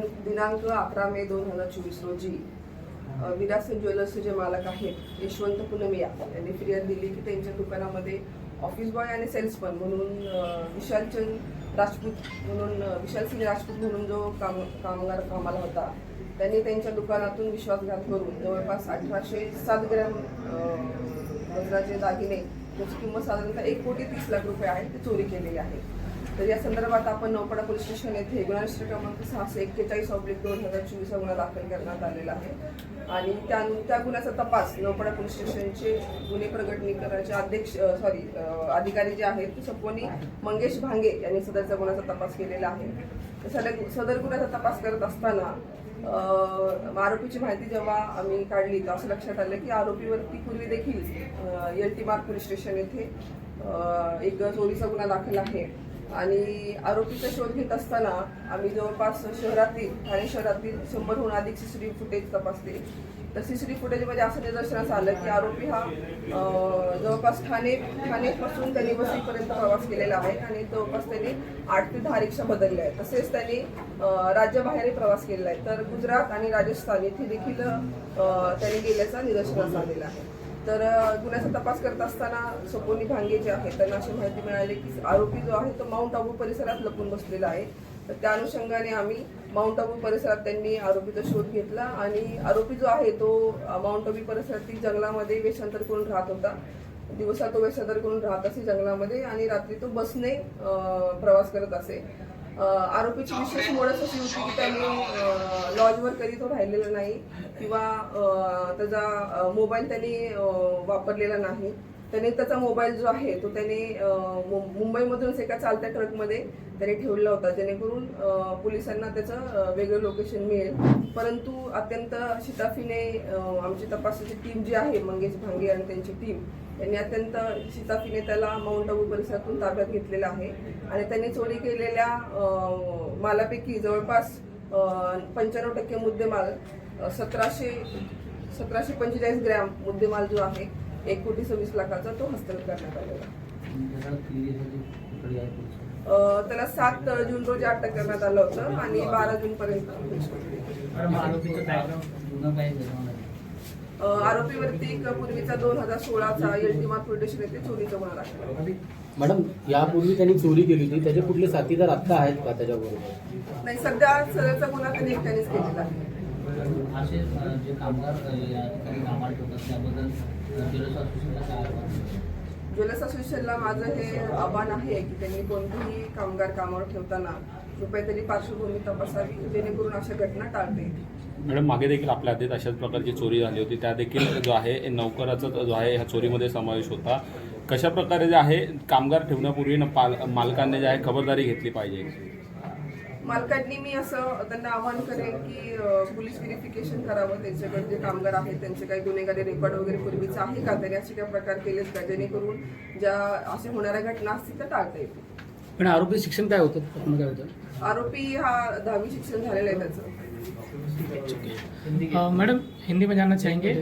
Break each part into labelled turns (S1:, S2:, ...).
S1: दिनांक अकरा मे दोन हजार चोवीस रोजी अ, विरासत ज्वेलर्सचे जे मालक आहेत यशवंत पुनमिया यांनी फिर्याद दिली की त्यांच्या दुकानामध्ये ऑफिस बॉय आणि सेल्समन म्हणून विशालचंद राजपूत म्हणून विशाल सिंग राजपूत म्हणून जो काम कामगार कामाला होता त्यांनी त्यांच्या दुकानातून विश्वासघात करून जवळपास अठराशे सात ग्रॅम अ, वजनाचे दागिने त्याची किंमत साधारणतः एक कोटी तीस लाख रुपये आहे ते चोरी केलेली आहे. तर या संदर्भात आपण नौपाडा पोलीस स्टेशन येथे गुन्हा क्रमांक सहाशे एक्केचाळीस ऑब्लिक दोन हजार चोवीस हा गुन्हा दाखल करण्यात आलेला आहे. आणि त्या त्या गुन्ह्याचा तपास नौपाडा पोलीस स्टेशनचे गुन्हे प्रगटनीकरणाचे अध्यक्ष सॉरी अधिकारी जे आहेत ते सपोनी मंगेश भांगे यांनी सदरच्या गुन्ह्याचा तपास केलेला आहे. सदर सदर गुन्ह्याचा तपास करत असताना आरोपीची माहिती जेव्हा आम्ही काढली तर असं लक्षात आलं की आरोपीवरती पूर्वी देखील एल टी मार्ग पोलीस स्टेशन येथे एक चोरीचा गुन्हा दाखल आहे. आणि आरोपीचा शोध घेत असताना आम्ही जवळपास शहरातील ठाणे शहरातील शंभरहून अधिक सीसीटीव्ही फुटेज तपासले. तर सीसीटीव्ही फुटेजमध्ये असं निदर्शनास आलं की आरोपी हा जवळपास ठाणे ठाणेपासून त्यांनी वसईपर्यंत प्रवास केलेला आहे आणि जवळपास त्यांनी आठ ते दहा रिक्षा बदलल्या आहेत. तसेच त्यांनी राज्याबाहेरही प्रवास केलेला आहे. तर गुजरात आणि राजस्थान येथे देखील त्यांनी गेल्याचा निदर्शनास आलेला आहे. तर गुन्ह्याचा तपास करत असताना सपोनी भांगे जे आहेत त्यांना अशी माहिती मिळाली की आरोपी जो आहे तो माउंट आबू परिसरात लपून बसलेला आहे. तर त्या अनुषंगाने आम्ही माउंट आबू परिसरात त्यांनी आरोपीचा शोध घेतला आणि आरोपी जो आहे तो माउंट आबू परिसरातील जंगलामध्ये वेषांतर करून राहत होता. दिवसा तो वेषांतर करून राहत असे जंगलामध्ये आणि रात्री तो बसने प्रवास करत असे. आरोपीची विशेष ओळख अशी होती की त्यांनी लॉजवर कधी तो राहिलेला नाही किंवा त्याचा मोबाईल त्यांनी वापरलेला नाही. त्याने त्याचा मोबाईल जो आहे तो त्याने मु- मुंबईमधूनच एका चालत्या ट्रकमध्ये त्याने ठेवला होता. जेणेकरून पोलिसांना त्याचं वेगळं लोकेशन मिळेल. परंतु अत्यंत शिताफीने आमची तपासाची टीम जी आहे मंगेश भांगे आणि त्यांची टीम त्यांनी अत्यंत शिताफीने त्याला माउंट आबू परिसरातून ताब्यात घेतलेला आहे. आणि त्यांनी चोरी केलेल्या मालापैकी जवळपास पंच्याण्णव टक्के मुद्देमाल सतराशे सतराशे पंचेचाळीस ग्रॅम मुद्देमाल जो आहे एक कोटी सव्वीस लाखाचा तो हस्तगत करण्यात आलेला अ, त्याला सात जून रोजी अटक करण्यात आलं होतं आणि बारा जून पर्यंत. आरोपीवरती एक पूर्वीचा दोन हजार सोळाचा एलटीमा प्रोटेशन येथे चोरीचा गुन्हा दाखल आहे.
S2: मॅडम यापूर्वी त्यांनी चोरी केली होती त्याचे कुठले साथीदार आत्ता आहेत का त्याच्याबरोबर?
S1: नाही सध्या सदरचा गुन्हा त्यांनी एकट्यानेच केलेला आहे.
S3: असे जे कामगार ठेवतात त्याबद्दल ज्वेलर्स असोसिएशनला
S1: माझं हे आव्हान आहे की त्यांनी कोणतेही कामगार कामावर ठेवताना कृपया तरी पार्श्वभूमी तपासावी जेणेकरून अशा घटना टाळते
S4: मॅडम मागे देखील आपल्या हातात अशाच प्रकारची चोरी झाली होती. त्या देखील जो आहे नौकराचा जो आहे ह्या चोरीमध्ये समावेश होता. कशा प्रकारे जे आहे कामगार ठेवण्यापूर्वी पाल मालकांनी जे आहे खबरदारी घेतली पाहिजे?
S1: मालकांनी मी असं त्यांना आवाहन करेन की पोलीस व्हेरिफिकेशन करावं. त्यांच्याकडे जे कामगार आहेत त्यांचे काही गुन्हेगारी रेकॉर्ड वगैरे पूर्वीचं आहे का? त्यांनी असे काही प्रकार केलेत का? जेणेकरून ज्या अशा होणाऱ्या घटना असतील त्या टाळता येतील.
S2: पण आरोपी शिक्षण काय होतं? काय होतं
S1: आरोपी हा दहावी शिक्षण झालेलं आहे त्याचं.
S5: मैडम हिंदी में जानना चाहेंगे?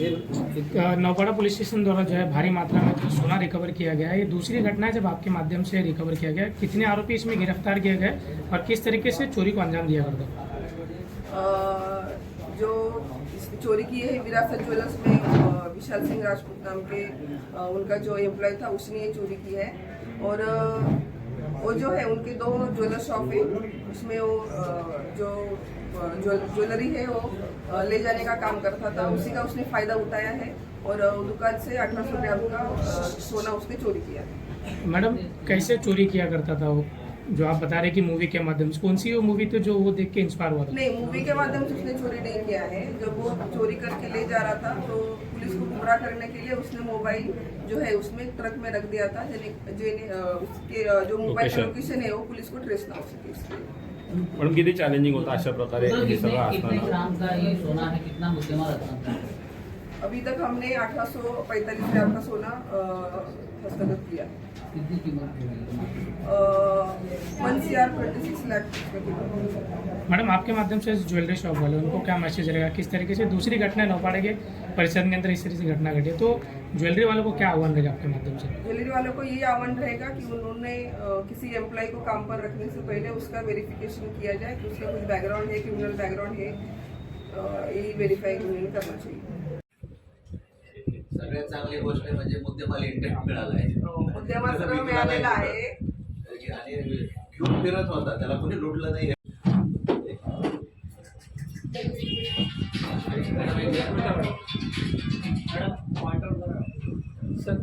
S5: नौपाड़ा पुलिस स्टेशन द्वारा जो है भारी मात्रा में सोना रिकवर किया गया है। ये दूसरी घटना है जब आपके माध्यम से रिकवर किया गया। कितने आरोपी इसमें गिरफ़्तार किए गए और किस तरीके से चोरी को अंजाम दिया करता
S1: जो चोरी की है विरासत ज्वेलर्स में विशाल सिंह राजपूत नाम के उनका जो एम्प्लॉय था, उसने ये चोरी की है। और वो जो है, उनके दो ज्वेलर शॉप है। उसमें वो जो ज्वेलरी है, वो ले जाने का काम करता था। उसी का उसने फ़ायदा उठाया है और दुकान से अठारह सौ रुपया का सोना उसने चोरी किया
S5: मैडम, कैसे चोरी किया करता था वो? जो आप बता रहे कि मूवी के माध्यम से कौन सी वो मूवी थी जो वो देख के इंस्पायर हुआ था?
S1: नहीं मूवी के माध्यम से उसने चोरी नहीं किया है। जब वो चोरी करके ले जा रहा था तो पुलिस को गुमराह करने के लिए उसने मोबाइल जो है उसमें ट्रक में रख दिया था उसके जो मोबाइल का लोकेशन है वो पुलिस को ट्रेस ना हो सके इसलिए
S4: मॅडम किती चॅलेंजिंग होतं अशा प्रकारे? हे
S3: कितने
S4: सगळं असताना
S1: अभी तक हमने अठारह सौ पैंतालीस हज़ार का सोना हस्तगत किया।
S3: कितनी कीमत होगी
S1: one C R twenty six lakh
S5: madam आपके माध्यम से ज्वेलरी शॉप वाले उनको क्या मैसेज रहेगा? किस तरीके से दूसरी घटना नौपाड़ा के परिसर के अंदर इस तरह से घटना घटी तो ज्वेलरी वालों को क्या आह्वान रहेगा आपके माध्यम से?
S1: ज्वेलरी वालों को ये आह्वान रहेगा कि उन्होंने किसी एम्प्लॉय को काम पर रखने से पहले उसका वेरिफिकेशन किया जाए कि उसका कुछ बैकग्राउंड है क्रिमिनल बैकग्राउंड है। यही वेरीफाई करना चाहिए।
S6: सगळ्यात चांगली गोष्ट म्हणजे मुद्देमाल इंटेक्ट मिळाला आहे.
S1: मुद्देमाल मिळालेला आहे.
S6: आणि घेऊन फिरत होता त्याला कोणी लुटलं नाही.
S5: सर